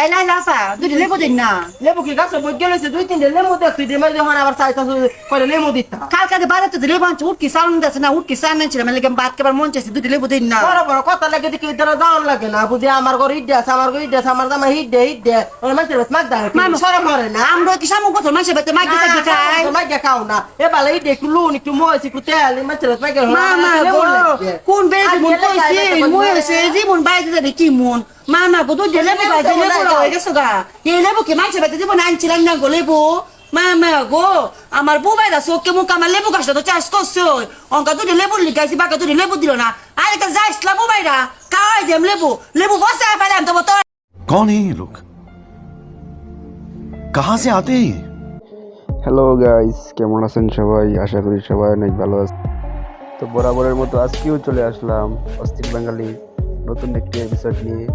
এই লাই লাফা দুটি লেবু দিন না। লেবু কি গাছে বই গেলেছে দুই তিনটে লেবু দেখছি দিয়ে মানে যখন আবার চাইতাছে করে লেবু দিতাম কালকে বারে তো লেবু আনছে উটকি সাউন্ড আছে না উটকি সাউন্ড আনছিল মানে লেগে বাদ কেবার মন চাইছে দুটি লেবু দিন না। বড় বড় কথা লাগে দেখি ধরো যাওয়ার লাগে না বুঝি আমার ঘর ইট আছে আমার ঘর ইট আছে আমার জামা হিট দে হিট দে ওই মানুষের বাড়ি মাগ দেয় মামা সরম হরে না। আমরা কি সামু বছর মাসে বাড়িতে মাইকে সাথে খাই? মাগ খাও না। এ বালা ইট একটু লুন একটু মহিষ একটু তেল মানুষের বাড়ি মাগ মামা কোন বেদি মন কইছে? মই হইছে জীবন বাইতে যাবে কি মন? মামা গো দুটি লেবু বাইতে লেবু হয়ে গেছে গা এই লেবু কি মাইছে বাড়িতে জীবন আনছিলেন না গো লেবু মামা গো আমার বউ বাইরা চোখকে মুখ আমার লেবু গাছটা তো চাষ করছে অঙ্কা দুটি লেবু লিখাইছি বাকি দুটি লেবু দিল না আর একটা যাইছিলাম বউ বাইরা খাওয়াই দেম লেবু লেবু বসায় ফেলাম তো তো कौन है ये लोग कहां से आते हैं ये হ্যালো গাইস কেমন আছেন সবাই আশা করি সবাই অনেক ভালো আছে তো বরাবরের মতো আজকেও চলে আসলাম অস্থির বাঙালি নতুন একটি এপিসোড নিয়ে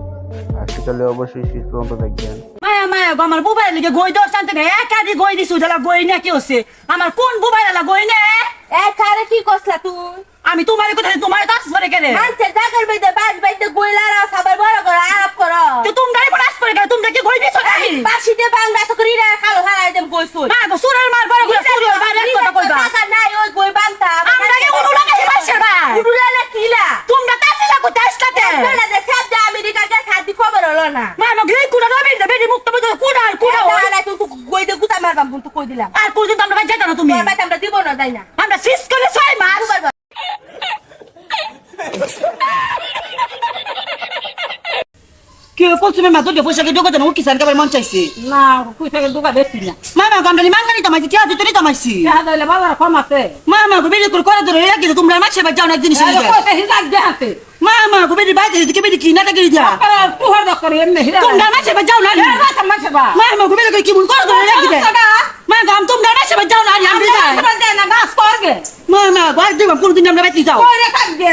আর সেকালে অবশ্যই শেষ পর্যন্ত দেখবেন। মায়া মায়া আমার বুবাই লিগে গই দর শান্তি নেই। একাদি গই দিছু দালা গই না কি হচ্ছে? আমার কোন বুবাই দালা গই না এ কারে কি কসলা তুই? আমি তোমার কথা তোমার দাস করে গেলে। মানছে জাগর বাইতে বাজ বাইতে গইলারা সবার বড় করে আরাপ করো তো তোমরাই পড়াস করে গেলে তোমরা কি গই দিছো নাকি পাশিতে বাংলা তো করি না খালো হারাই দেম কইছুন মা গো সুরের মার বড় করে সুরের মার এক কথা কইবা টাকা নাই ওই গই বানতা আমরা কি উড়ু লাগাই পারছে বা উড়ুলা না কিলা তোমরা তাতে লাগো তাসলাতে না দে সব দে আমেরিকা গে সাদি খবর হলো না। মা মা গ্রে কুড়া রবি দে বেডি মুক্ত বদ কুড়া আর কুড়া না না তুই গই দে গুতা মারবাম তুই কই দিলাম। আর কোনদিন তোমরা বাই না তুমি। আমরা দিব না যাই না আমরা সিস করে ছয় মাস কে পছমে মা তোর পয়সা কে দোকান উঠকি সান কেবল মন চাইছে না পয়সা দোকা বেশি না মামা গামডালি মাঙ্গানি তামাইছি টিয়া দিতে তামাইছি দেখা দিলে বাজার কম আছে মামা গো বেরি করে করে ধরে রাখি তোমরা মাছে বাজ যাও না একদিন আরে কইতে হিসাব দেখাতে মামা গো বেরি বাইতে দিকে বেরি কি না টাকা দিয়া তুহার দকরে এমনি হিরা তোমরা মাছে বাজ যাও না মাসে বা মামা গো বেরি করে কি মন করে ধরে রাখি দে মা গাম তোমরা মাছে বাজ যাও না আমি যাই না গাছ করবে মামা আর দিবাম কোনদিন আমরা বাইতে যাও কইরে থাকবে